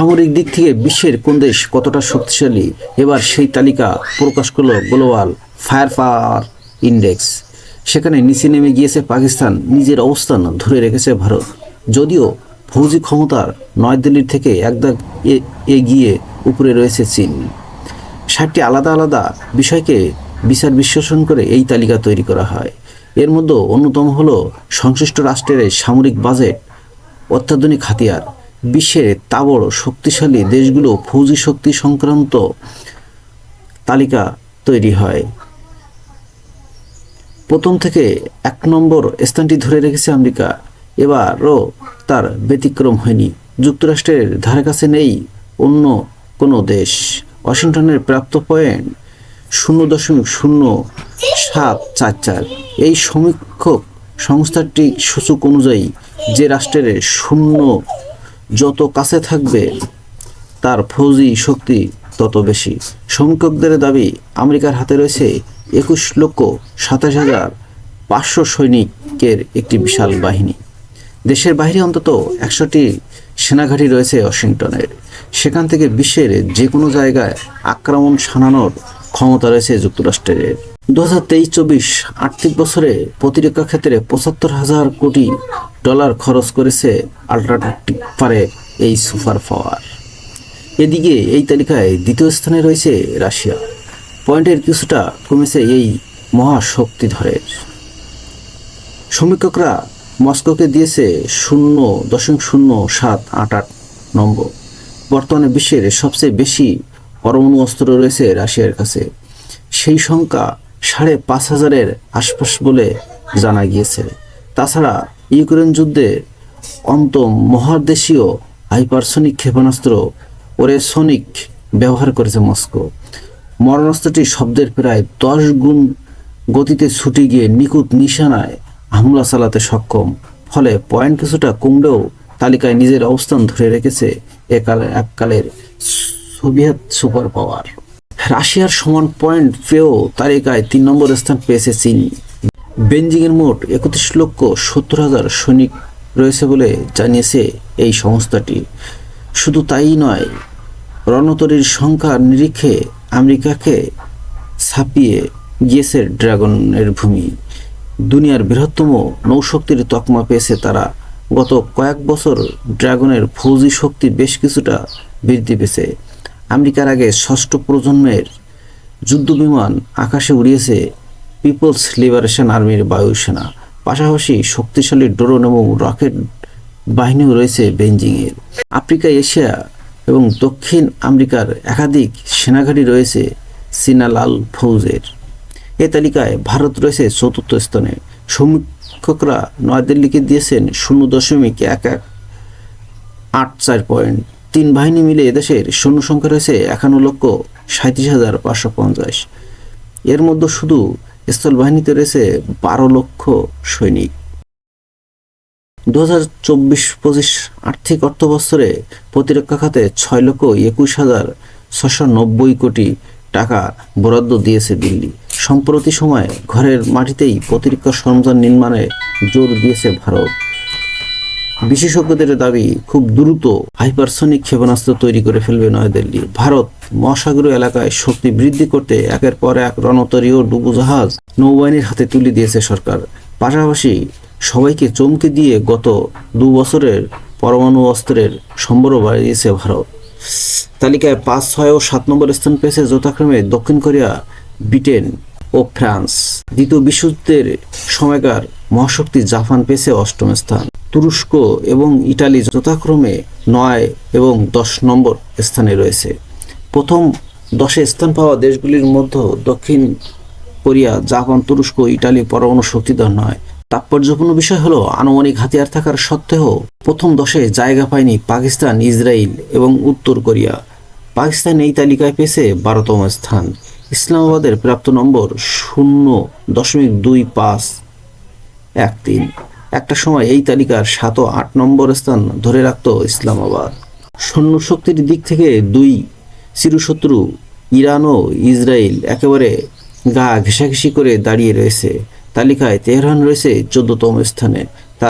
সামরিক দিক থেকে বিশ্বের কোন দেশ কতটা শক্তিশালী, এবার সেই তালিকা প্রকাশ করল গ্লোবাল ফায়ার পাওয়ার ইন্ডেক্স। সেখানে নিচে নেমে গিয়েছে পাকিস্তান, নিজের অবস্থান ধরে রেখেছে ভারত। যদিও ফৌজি ক্ষমতার নয়াদিল্লির থেকে একদাগ এগিয়ে উপরে রয়েছে চীন। ষাটটি আলাদা আলাদা বিষয়কে বিচার বিশ্লেষণ করে এই তালিকা তৈরি করা হয়। এর মধ্যে অন্যতম হলো সংশ্লিষ্ট রাষ্ট্রের সামরিক বাজেট, অত্যাধুনিক হাতিয়ার বিশ্বের তাবড় শক্তিশালী দেশগুলো ফৌজি শক্তি সংক্রান্ত তালিকা তৈরি হয়। প্রথম থেকে এক নম্বর স্থানটি ধরে রেখেছে আমেরিকা। এবারও তার ব্যতিক্রম হয়নি। যুক্তরাষ্ট্রের ধারে কাছে নেই অন্য কোনো দেশ। ওয়াশিংটনের প্রাপ্ত পয়েন্ট শূন্য দশমিক শূন্য সাত চার চার। এই সমীক্ষক সংস্থাটি সূচক অনুযায়ী যে রাষ্ট্রের শূন্য যত কাছে থাকবে, তার ফৌজি শক্তি তত বেশি। সমীক্ষকদের দাবি, আমেরিকার হাতে রয়েছে একুশ লক্ষ সাতাশ হাজার পাঁচশো সৈনিকের একটি বিশাল বাহিনী। দেশের বাইরে অন্তত একশোটি সেনাঘাঁটি রয়েছে ওয়াশিংটনের। সেখান থেকে বিশ্বের যে কোনো জায়গায় আক্রমণ শানানোর ক্ষমতা রয়েছে যুক্তরাষ্ট্রের। দু হাজার তেইশ চব্বিশ আর্থিক বছরে প্রতিরক্ষা ক্ষেত্রে পঁচাত্তর হাজার কোটি ডলার খরচ করেছে আল্ট্রাটিক পারে এই সুপার পাওয়ার। এদিকে এই তালিকায় দ্বিতীয় স্থানে রয়েছে রাশিয়া। পয়েন্টের কিছুটা কমেছে এই মহাশক্তিধরের। সমীক্ষকরা মস্কোকে দিয়েছে শূন্য দশমিক শূন্য সাত আট আট নম্বর। বর্তমানে বিশ্বের সবচেয়ে বেশি পরমাণু অস্ত্র রয়েছে রাশিয়ার কাছে। সেই সংখ্যা সাড়ে পাঁচ হাজারের আশপাশ বলে জানা গিয়েছে। তাছাড়া ইউক্রেন যুদ্ধে অন্ত মহাদেশীয় হাইপারসনিক ক্ষেপণাস্ত্র ওরেসনিক ব্যবহার করেছে মস্কো। মরণাস্ত্রটি শব্দের প্রায় দশ গুণ গতিতে ছুটে গিয়ে নিখুঁত নিশানায় হামলা চালাতে সক্ষম, ফলে পয়েন্ট কিছুটা কমলেও তালিকায় নিজের অবস্থান ধরে রেখেছে একালে এককালের সোভিয়েত সুপার পাওয়ার রাশিয়ার সমান পয়েন্ট পেয়েও তালিকায় তিন নম্বর স্থান পেয়েছে চীন। বেঞ্জিংয়ের মোট একত্রিশ লক্ষ সত্তর হাজার সৈনিক রয়েছে বলে জানিয়েছে এই সংস্থাটি। শুধু তাই নয়, রণতরীর সংখ্যার নিরিখে আমেরিকাকে ছাপিয়ে গিয়েছে ড্রাগনের ভূমি। দুনিয়ার বৃহত্তম নৌশক্তির তকমা পেয়েছে তারা। গত কয়েক বছর ড্রাগনের ফৌজি শক্তি বেশ কিছুটা বৃদ্ধি পেয়েছে। আমেরিকার আগে ষষ্ঠ প্রজন্মের যুদ্ধবিমান আকাশে উড়িয়েছে পিপলস লিবারেশন আর্মির বায়ুসেনা। পাশাপাশি শক্তিশালী ড্রোন এবং রকেট বাহিনীও রয়েছে বেঞ্জিংয়ের আফ্রিকা, এশিয়া এবং দক্ষিণ আমেরিকার একাধিক সেনাঘাঁটি রয়েছে সিনালাল ফৌজের। এ তালিকায় ভারত রয়েছে চতুর্থ স্থানে। সমীক্ষকরা নয়াদিল্লিকে দিয়েছেন শূন্য দশমিক এক এক আট চার পয়েন্ট। তিন বাহিনী মিলে এদেশের সৈন্য সংখ্যা রয়েছে একান্ন লক্ষ সাঁত্রিশ হাজার পাঁচশো পঞ্চাশ। এর মধ্যে শুধু স্থল বাহিনীতে রয়েছে বারো লক্ষ সৈনিক। দু হাজার চব্বিশ পঁচিশ আর্থিক অর্থ বছরে প্রতিরক্ষা খাতে ছয় লক্ষ একুশ হাজার ছশো নব্বই কোটি টাকা বরাদ্দ দিয়েছে দিল্লি। সম্প্রতি সময়ে ঘরের মাটিতেই প্রতিরক্ষা সরঞ্জাম নির্মাণে জোর দিয়েছে ভারত। বিশেষজ্ঞদের দাবি, খুব দ্রুত হাইপারসনিক ক্ষেপণাস্ত্র তৈরি করে ফেলবে নয়াদিল্লি। ভারত মহাসাগরীয় এলাকায় শক্তি বৃদ্ধি করতে একের পর এক রণতরী ও ডুবোজাহাজ নৌবাহিনীর হাতে তুলে দিয়েছে সরকার। পাশাপাশি সবাইকে চমকে দিয়ে গত দু বছরের পরমাণু অস্ত্রের সম্বরও বাড়িয়েছে ভারত। তালিকায় পাঁচ, ছয় ও সাত নম্বর স্থান পেয়েছে যথাক্রমে দক্ষিণ কোরিয়া, ব্রিটেন ও ফ্রান্স। দ্বিতীয় বিশ্বযুদ্ধের সময়কার মহাশক্তি জাপান পেয়েছে অষ্টম স্থান। তুরস্ক এবং ইটালি যথাক্রমে নয় এবং দশ নম্বর স্থানে রয়েছে। প্রথম দশে স্থান পাওয়া দেশগুলির মধ্যে দক্ষিণ কোরিয়া, জাপান, তুরস্ক ইটালি পরমাণু শক্তিধর নয়। তাৎপর্যপূর্ণ বিষয় হলো, আনুমানিক হাতিয়ার থাকার সত্ত্বেও প্রথম দশে জায়গা পায়নি পাকিস্তান, ইসরায়েল এবং উত্তর কোরিয়া। পাকিস্তান এই তালিকায় পেয়েছে বারোতম স্থান। ইসলামাবাদের প্রাপ্ত নম্বর শূন্য দশমিক দুই পাঁচ এক তিন। একটা সময় এই তালিকার সাত ও আট নম্বর স্থান ধরে রাখত ইসলামাবাদ। সৈন্য শক্তির দিক থেকে দুই চিরশত্রু ইরান ও ইসরায়েল একেবারে গা ঘেঁষাঘেঁষি করে দাঁড়িয়ে রয়েছে। তালিকায় তেহরান রয়েছে চোদ্দতম স্থানে।